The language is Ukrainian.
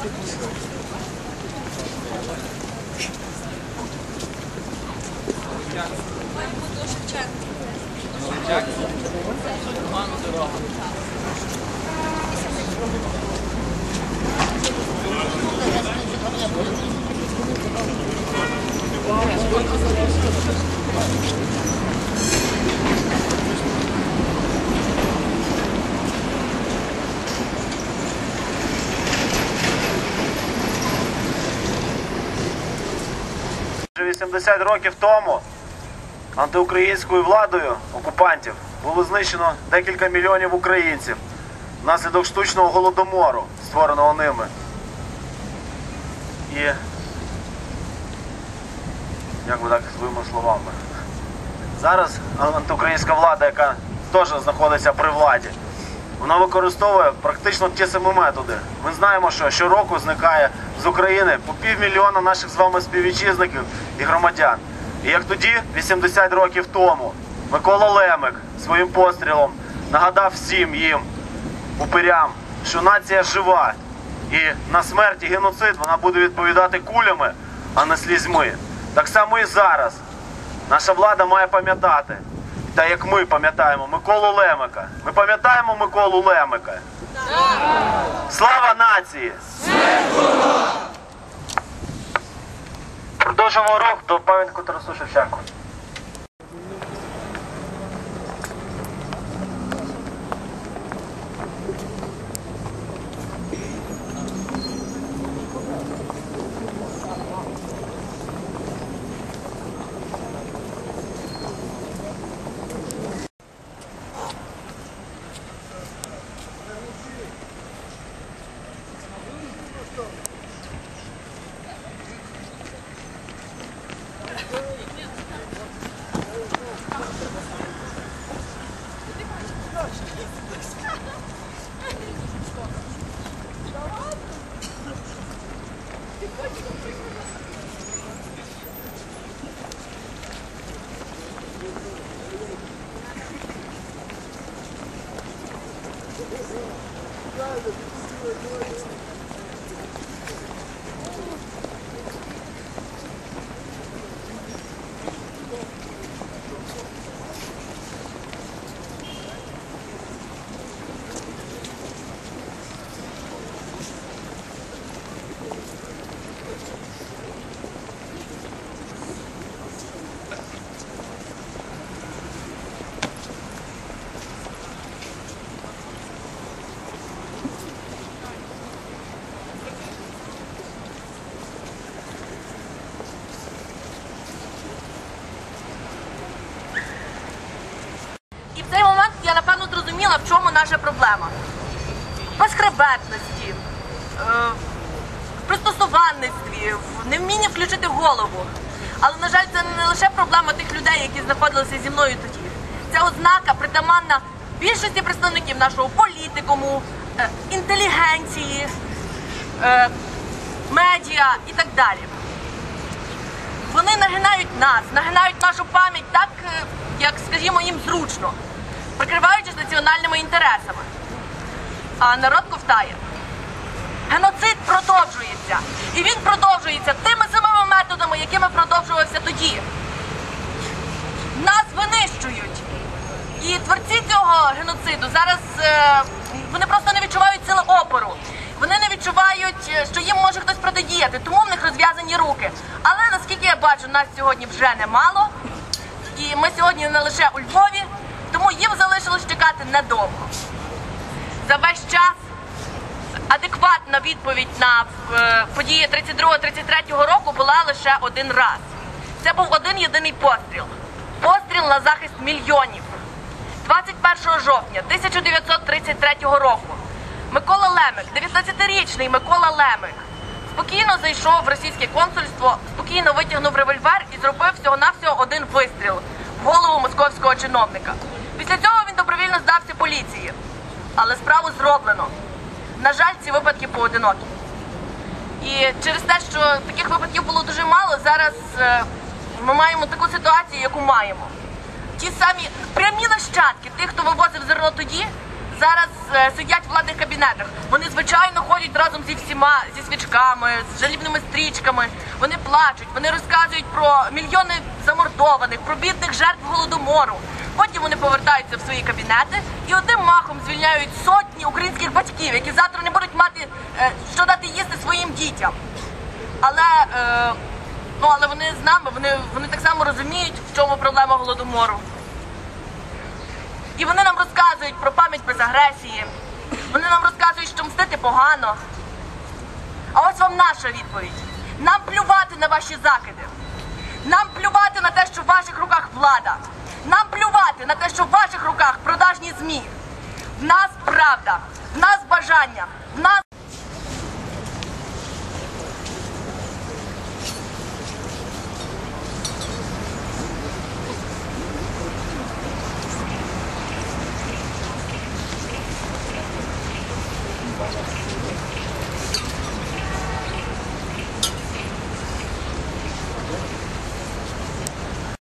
Вже 80 років тому антиукраїнською владою окупантів було знищено декілька мільйонів українців внаслідок штучного голодомору, створеного ними. І як би так своїми словами. Зараз антиукраїнська влада, яка теж знаходиться при владі, вона використовує практично ті самі методи. Ми знаємо, що щороку зникає з України по півмільйона наших з вами співвітчизників і громадян. І як тоді, 80 років тому, Микола Лемик своїм пострілом нагадав всім їм, упирям, що нація жива, і на смерть і геноцид вона буде відповідати кулями, а не слізьми. Так само і зараз. Наша влада має пам'ятати, та як ми пам'ятаємо Миколу Лемика. Ми пам'ятаємо Миколу Лемика. Слава нації! Продовжимо рух до пам'ятку Тарасу Шевченку. Guys, if you see what you're doing, І в цей момент я напевно зрозуміла, в чому наша проблема. Безхребетності, е, в пристосуванництві, в невмінні включити голову. Але, на жаль, це не лише проблема тих людей, які знаходилися зі мною тоді. Це ознака притаманна більшості представників нашого політикуму, е, інтелігенції, е, медіа і так далі. Вони нагинають нас, нагинають нашу пам'ять так, е, як, скажімо, їм зручно, прикриваючись національними інтересами. А народ ковтає. Геноцид продовжується. І він продовжується тими самими методами, якими продовжувався тоді. Нас винищують. І творці цього геноциду зараз е, вони просто не відчувають сили опору. Вони не відчувають, е, що їм може хтось протидіяти, тому в них розв'язані руки. Але наскільки я бачу, нас сьогодні вже немало. І ми сьогодні не лише у Львові, тому їм залишилось чекати недовго. За весь час адекватна відповідь на е, події 32-33 року була лише один раз. Це був один єдиний постріл. Постріл на захист мільйонів. 21 жовтня 1933 року Микола Лемик, 19-річний Микола Лемик, спокійно зайшов в російське консульство, спокійно витягнув револьвер і зробив всього-навсього один вистріл в голову московського чиновника. Після цього він добровільно здався поліції. Але справу зроблено. На жаль, ці випадки поодинокі. І через те, що таких випадків було дуже мало, зараз е, ми маємо таку ситуацію, яку маємо. Ті самі прямі нащадки тих, хто вивозив зерно тоді, зараз е, сидять в владних кабінетах. Вони звичайно ходять разом зі всіма, зі свічками, з жалібними стрічками. Вони плачуть, вони розказують про мільйони замордованих, про бідних жертв голодомору. Потім вони повертаються в свої кабінети і одним махом звільняють сотні українських батьків, які завтра не будуть мати е, що дати їсти своїм дітям. Але, е, ну, але вони з нами, вони, вони так само розуміють, в чому проблема голодомору. І вони нам розказують агресії. Вони нам розказують, що мстити погано. А ось вам наша відповідь. Нам плювати на ваші закиди. Нам плювати на те, що в ваших руках влада. Нам плювати на те, що в ваших руках продажні ЗМІ. В нас правда, в нас бажання, в нас